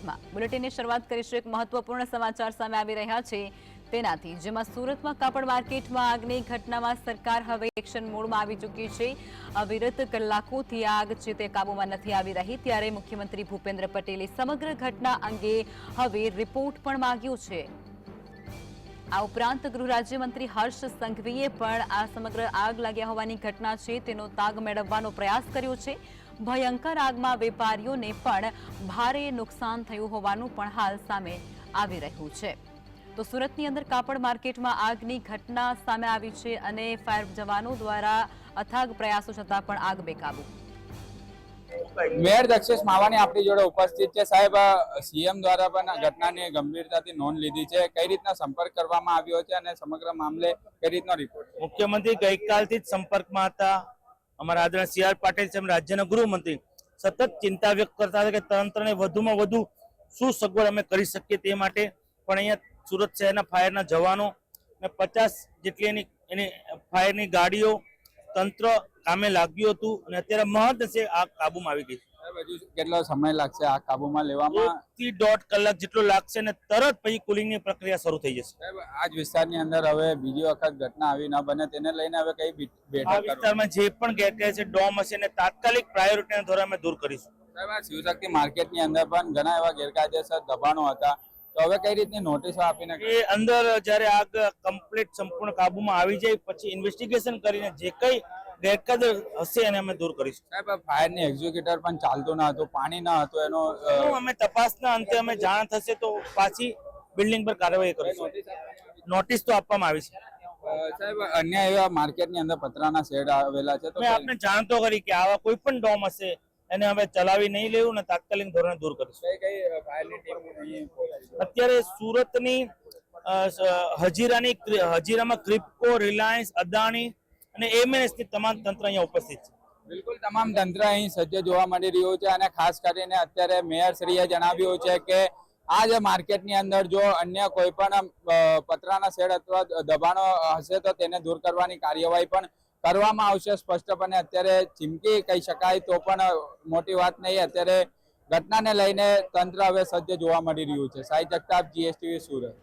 સુરતમાં બુલેટિનની શરૂઆત કરીશું એક મહત્વપૂર્ણ સમાચાર સામે આવી રહ્યા છે. તેનાથી, જેમાં સુરતમાં કાપડ માર્કેટમાં આગની ઘટનામાં સરકાર હવે એક્શન મોડમાં આવી ચૂકી છે. અવિરત કલાકોથી આગ છે તે કાબૂમાં નથી આવી રહી. ત્યારે મુખ્યમંત્રી ભૂપેન્દ્ર પટેલે સમગ્ર ઘટના અંગે હવે રિપોર્ટ પણ માંગ્યો છે. આ ઉપરાંત ગૃહ રાજ્યમંત્રી હર્ષ સંઘવીએ પણ આ સમગ્ર આગ લાગ્યા હોવાની ઘટના છે. તેનો તાગ મેળવવાનો પ્રયાસ કર્યો છે. ભયંકર આગમાં વેપારીઓને પણ ભારે નુકસાન થયું હોવાનું પણ હાલ સામે આવી રહ્યું છે. તો સુરતની અંદર કાપડ માર્કેટમાં આગની ઘટના સામે આવી છે અને ફાયર જવાનો દ્વારા અથાગ પ્રયાસો છતાં પણ આગ બેકાબુ. મેયર દક્ષેશ માવાની આપણી જોડે ઉપસ્થિત છે. સાહેબ સીએમ દ્વારા પણ ઘટનાની ગંભીરતાથી નોંધ લીધી છે. કઈ રીતના સંપર્ક કરવામાં આવ્યો છે અને સમગ્ર મામલે કઈ રીતનો રિપોર્ટ મુખ્યમંત્રી ગઈકાલથી જ સંપર્કમાં હતા. અમારા આદરણીય સી આર પાટીલ સાહેબ રાજ્યના ગૃહમંત્રી સતત ચિંતા વ્યક્ત કરતા હતા કે તંત્રને વધુમાં વધુ શું સગવડ અમે કરી શકીએ તે માટે પણ અહીંયા સુરત શહેરના ફાયરના જવાનો ને પચાસ જેટલી એની એની ફાયરની ગાડીઓ તંત્ર કામે લાગ્યું હતું અને અત્યારે મહદઅંશે આગ કાબુમાં આવી ગઈ છે. કેટલો સમય લાગશે આ કાબુમાં લેવામાં? એકથી દોઢ કલાક જેટલો લાગશે ને તરત પછી કુલિંગની પ્રક્રિયા શરૂ થઈ જશે. સાહેબ આ જ વિસ્તારની અંદર હવે બીજી વખત ઘટના આવી ન બને તેને લઈને હવે કઈ બેઠક વિસ્તારમાં જે પણ ગેરકાયદે છે ડોમ હશે ને તાત્કાલિક પ્રાયોરિટીના ધોરણે અમે દૂર કરીશું. સાહેબ આ શિવશક્તિ માર્કેટની અંદર પણ ઘણા એવા ગેરકાયદેસર દબાણો હતા. તો હવે કઈ રીતની નોટિસો આપીને એ અંદર જ્યારે આગ કમ્પ્લીટ સંપૂર્ણ કાબુમાં આવી જાય પછી ઇન્વેસ્ટિગેશન કરીને જે કઈ ગેરકાયદેસર હશે એને અમે દૂર કરીશું. સાહેબ ફાયરની એક્ઝિક્યુટર પણ ચાલતું ન હતું પાણી ન હતું એનો અમે તપાસના અંતે અમે જાણ થશે તો પાછી બિલ્ડિંગ પર કાર્યવાહી કરીશું. નોટિસ તો આપવામાં આવી છે. સાહેબ અન્ય એવા માર્કેટની અંદર પતરાના શેડ આવેલા છે તો મેં આપને જાણતો કરી કે આવા કોઈ પણ ડોમ હશે એને હવે ચલાવી નહીં લેવું ને તાત્કાલિક ધોરણે દૂર કરીશું? અત્યારે સુરતની હજીરાની હજીરામાં ક્રિપ્કો રિલાયન્સ અદાણી અને એમએનએસની તમામ તંત્ર અહીંયા ઉપસ્થિત છે. બિલકુલ, તમામ તંત્ર અહીં સજ્જ જોવા મળી રહ્યું છે અને ખાસ કરીને અત્યારે મેયર શ્રીએ જણાવ્યું છે કે આ જે માર્કેટની અંદર જો અન્ય કોઈ પણ પતરાના શેડ અથવા દબાણો હશે તો તેને દૂર કરવાની કાર્યવાહી પણ કરવામાં આવશે. સ્પષ્ટપણે અત્યારે ચીમકી કહી શકાય તો પણ મોટી વાત નહીં, અત્યારે ઘટનાને લઈને તંત્ર હવે સજ્જ જોવા મળી રહ્યું છે. સાઈ જગતાપ જીએસટીવી સુરત.